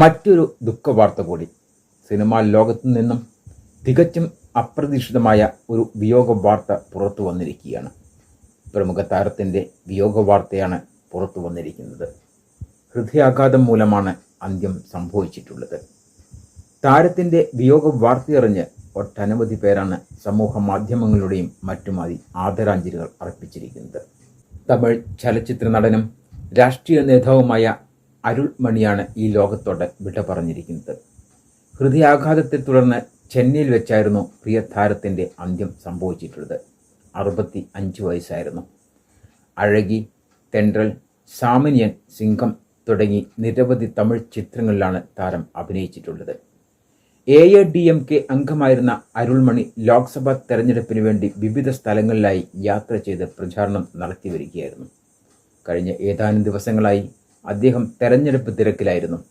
മറ്റൊരു ദുഃഖവാർത്ത കൂടി. സിനിമാ ലോകത്തു നിന്നും തികച്ചും അപ്രതീക്ഷിതമായ ഒരു വിയോഗ വാർത്ത പുറത്തു വന്നിരിക്കുകയാണ്. പ്രമുഖ താരത്തിന്റെ വിയോഗ വാർത്തയാണ് പുറത്തു വന്നിരിക്കുന്നത്. ഹൃദയാഘാതം മൂലമാണ് അന്ത്യം സംഭവിച്ചിട്ടുള്ളത്. താരത്തിന്റെ വിയോഗ വാർത്തയറിഞ്ഞ് ഒട്ടനവധി പേരാണ് സമൂഹ മാധ്യമങ്ങളുടെയും മറ്റുമായി ആദരാഞ്ജലികൾ അർപ്പിച്ചിരിക്കുന്നത്. തമിഴ് ചലച്ചിത്ര നടനും രാഷ്ട്രീയ നേതാവുമായ അരുൾ മണിയാണ് ഈ ലോകത്തോട് വിട പറഞ്ഞിരിക്കുന്നത്. ഹൃദയാഘാതത്തെ തുടർന്ന് ചെന്നൈയിൽ വെച്ചായിരുന്നു പ്രിയ താരത്തിന്റെ അന്ത്യം സംഭവിച്ചിട്ടുള്ളത്. അറുപത്തി അഞ്ച് വയസ്സായിരുന്നു. അഴകി തെൻഡ്രൽ സാമന്യൻ സിംഗം തുടങ്ങി നിരവധി തമിഴ് ചിത്രങ്ങളിലാണ് താരം അഭിനയിച്ചിട്ടുള്ളത്. A A D M K അംഗമായിരുന്ന അരുൾമണി ലോക്സഭാ തെരഞ്ഞെടുപ്പിന് വേണ്ടി വിവിധ സ്ഥലങ്ങളിലായി യാത്ര ചെയ്ത് പ്രചാരണം നടത്തി വരികയായിരുന്നു. കഴിഞ്ഞ ഏതാനും ദിവസങ്ങളായി അദ്ദേഹം തെരഞ്ഞെടുപ്പ് തിരക്കിലായിരുന്നു.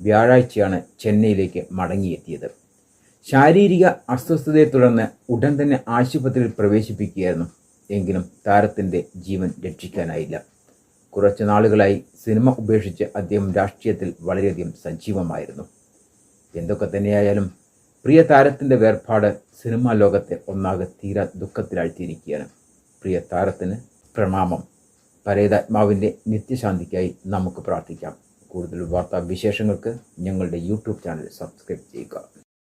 വ്യാഴാഴ്ചയാണ് ചെന്നൈയിലേക്ക് മടങ്ങിയെത്തിയത്. ശാരീരിക അസ്വസ്ഥതയെ തുടർന്ന് ഉടൻ തന്നെ ആശുപത്രിയിൽ പ്രവേശിപ്പിക്കുകയായിരുന്നു. എങ്കിലും താരത്തിന്റെ ജീവൻ രക്ഷിക്കാനായില്ല. കുറച്ച് നാളുകളായി സിനിമ ഉപേക്ഷിച്ച് അദ്ദേഹം രാഷ്ട്രീയത്തിൽ വളരെയധികം സജീവമായിരുന്നു. എന്തൊക്കെ തന്നെയായാലും പ്രിയ താരത്തിന്റെ വേർപാട് സിനിമാ ലോകത്തെ ഒന്നാകെ തീരാ ദുഃഖത്തിലാഴ്ത്തിയിരിക്കുകയാണ്. പ്രിയ താരത്തിന് പ്രണാമം പരേതാത്മാവിന്റെ നിത്യശാന്തിക്കായി നമുക്ക് പ്രാർത്ഥിക്കാം. കൂടുതൽ വാർത്താ വിശേഷങ്ങൾക്ക് ഞങ്ങളുടെ യൂട്യൂബ് ചാനൽ സബ്സ്ക്രൈബ് ചെയ്യുക.